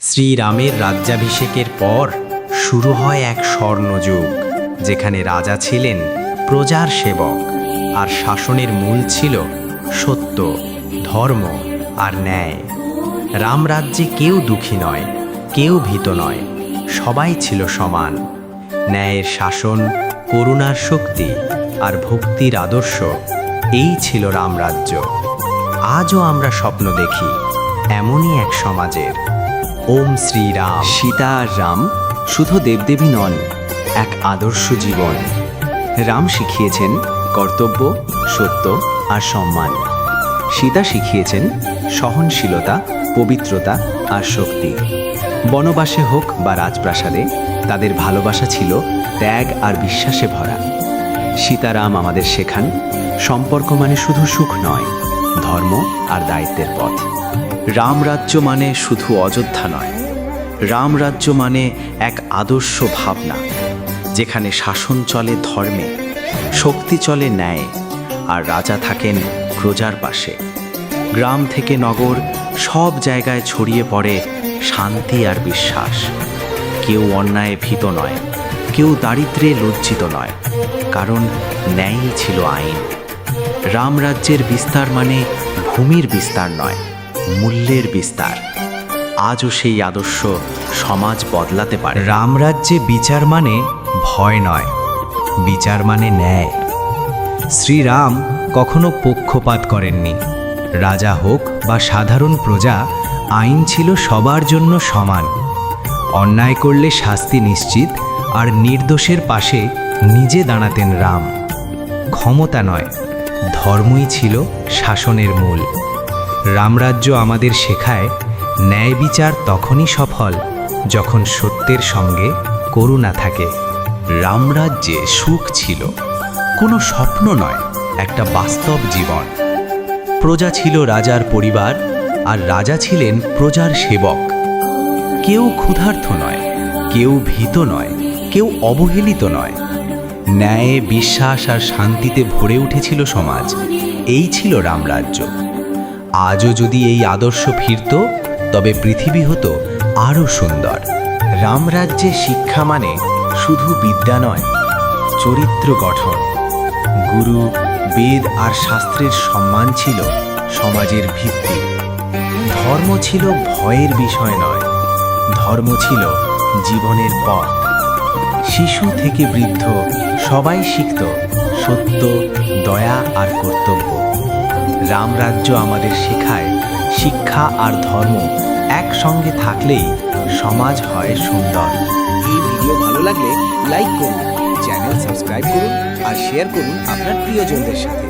শ্রীরামের রাজ্যাভিষেকের পর শুরু হয় এক স্বর্ণযুগ, যেখানে রাজা ছিলেন প্রজার সেবক, আর শাসনের মূল ছিল সত্য, ধর্ম আর ন্যায়। রামরাজ্যে কেউ দুঃখী নয়, কেউ ভীত নয়, সবাই ছিল সমান। ন্যায়ের শাসন, করুণার শক্তি আর ভক্তির আদর্শ, এই ছিল রামরাজ্য। আজও আমরা স্বপ্ন দেখি, এমনই এক সমাজের। ওম শ্রীরাম সীতা আর রাম শুধু দেবদেবী নন, এক আদর্শ জীবন। রাম শিখিয়েছেন কর্তব্য, সত্য আর সম্মান। সীতা শিখিয়েছেন সহনশীলতা, পবিত্রতা আর শক্তি। বনবাসে হোক বা রাজপ্রাসাদে, তাদের ভালোবাসা ছিল ত্যাগ আর বিশ্বাসে ভরা। সীতারাম আমাদের শেখান, সম্পর্ক মানে শুধু সুখ নয়, ধর্ম আর দায়িত্বের পথ। রামরাজ্য মানে শুধু অযোধ্যা নয়। রামরাজ্য মানে এক আদর্শ ভাবনা, যেখানে শাসন চলে ধর্মে, শক্তি চলে ন্যায়, আর রাজা থাকেন প্রজার পাশে। গ্রাম থেকে নগর সব জায়গায় ছড়িয়ে পড়ে শান্তি আর বিশ্বাস। কেউ অন্যায় ভীত নয়, কেউ দারিদ্রে লজ্জিত নয়, কারণ ন্যায়ই ছিল আইন। রামরাজ্যের বিস্তার মানে ভূমির বিস্তার নয়। মূল্যের বিস্তার। আজও সেই আদর্শ সমাজ বদলাতে পারে। রামরাজ্যে বিচার মানে ভয় নয়, বিচার মানে ন্যায়। শ্রীরাম কখনো পক্ষপাত করেননি। রাজা হোক বা সাধারণ প্রজা, আইন ছিল সবার জন্য সমান। অন্যায় করলে শাস্তি নিশ্চিত, আর নির্দোষের পাশে নিজে দাঁড়াতেন রাম। ক্ষমতা নয়, ধর্মই ছিল শাসনের মূল। রামরাজ্য আমাদের শেখায়, ন্যায় বিচার তখনই সফল যখন সত্যের সঙ্গে করুণা থাকে। রামরাজ্যে সুখ ছিল, কোনো স্বপ্ন নয়, একটা বাস্তব জীবন। প্রজা ছিল রাজার পরিবার আর রাজা ছিলেন প্রজার সেবক। কেউ ক্ষুধার্থ নয়, কেউ ভীত নয়, কেউ অবহেলিত নয়। ন্যায়ে, বিশ্বাস আর শান্তিতে ভরে উঠেছিল সমাজ। এই ছিল রামরাজ্য। আজও যদি এই আদর্শ ফিরত, তবে পৃথিবী হতো আরও সুন্দর। রামরাজ্যে শিক্ষা মানে শুধু বিদ্যা নয়, চরিত্র গঠন। গুরু, বেদ আর শাস্ত্রের সম্মান ছিল সমাজের ভিত্তি। ধর্ম ছিল ভয়ের বিষয় নয়, ধর্ম ছিল জীবনের পথ। শিশু থেকে বৃদ্ধ সবাই শিখত সত্য, দয়া আর কর্তব্য। রামরাজ্য আমাদের শেখায়, শিক্ষা আর ধর্ম একসঙ্গে থাকলেই সমাজ হয় সুন্দর। এই ভিডিও ভালো লাগলে লাইক করুন, চ্যানেল সাবস্ক্রাইব করুন আর শেয়ার করুন আপনার প্রিয়জনদের সাথে।